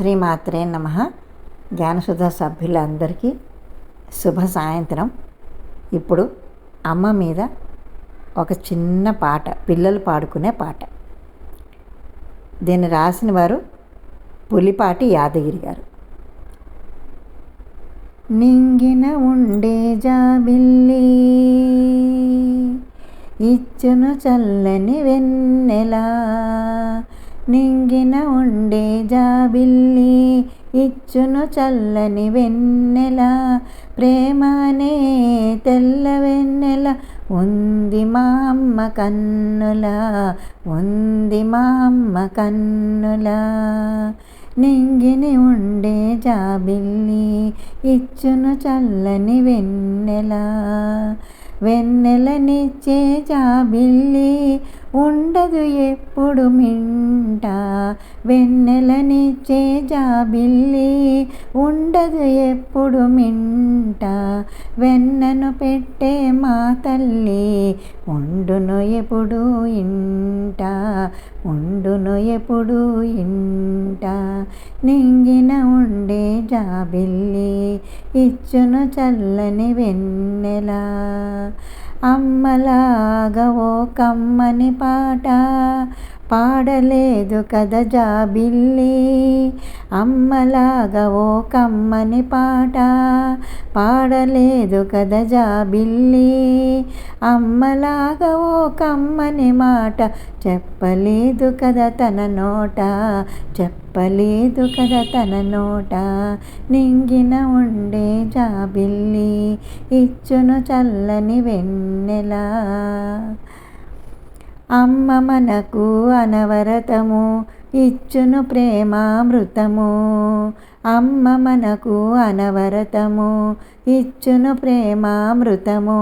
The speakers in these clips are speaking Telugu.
శ్రీమాత్రే నమ. జ్ఞానసుధ సభ్యులందరికీ శుభ సాయంత్రం. ఇప్పుడు అమ్మ మీద ఒక చిన్న పాట పిల్లలు పాడుకునే పాట. దీన్ని రాసిన వారు పులిపాటి యాదగిరి గారు. నింగిన ఉండే జాబిల్లి ఇచ్చును చల్లని వెన్నెలా నింగిన ఉండే జాబిల్లి ఇచ్చును చల్లని వెన్నెల ప్రేమనే తెల్ల వెన్నెల ఉంది మా అమ్మ కన్నుల ఉంది మా అమ్మ కన్నుల. నింగిని ఉండే జాబిల్లి ఇచ్చును చల్లని వెన్నెల వెన్నెలనిచ్చే జాబిల్లి ఉండదు ఎప్పుడు మింట. వెన్నెలనిచ్చే జాబిల్లి ఉండదు ఎప్పుడు మింట. వెన్నను పెట్టే మా తల్లి ఉండును ఎప్పుడు ఇంట. ఉండును ఎప్పుడు ఇంట. నింగిన ఉండ జాబిల్లి ఇచ్చును చల్లని వెన్నెల. అమ్మలాగా ఓ కమ్మని పాట పాడలేదు కదా జాబిల్లి. అమ్మలాగా ఓ కమ్మని పాట పాడలేదు కదా జాబిల్లి. అమ్మలాగా ఓ కమ్మని మాట చెప్పలేదు కదా తన నోట చెప్పలేదు కదా తన నోట నింగిన ఉండే జాబిల్లి ఇచ్చును చల్లని వెన్నెలా. అమ్మ మనకు అనవరతము ఇచ్చును ప్రేమామృతము. అమ్మ మనకు అనవరతము ఇచ్చును ప్రేమామృతము.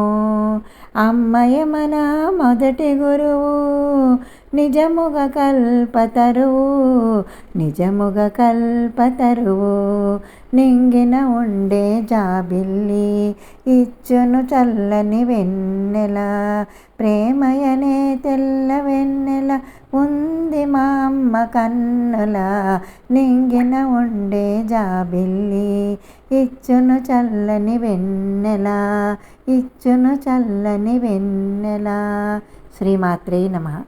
అమ్మయ మన మొదటి గురువు నిజముగ కల్పతరువు నిజముగ కల్పతరువు. నింగిన ఉండే జాబిల్లి ఇచ్చును చల్లని వెన్నెల ప్రేమయనే తెల్ల వెన్నెల ఉంది మా అమ్మ కన్నుల నింగిన ఉండే జాబిల్లి. ఇచ్చును చల్లని వెన్నెల ఇచ్చును చల్లని వెన్నెల. శ్రీమాత్రే నమ.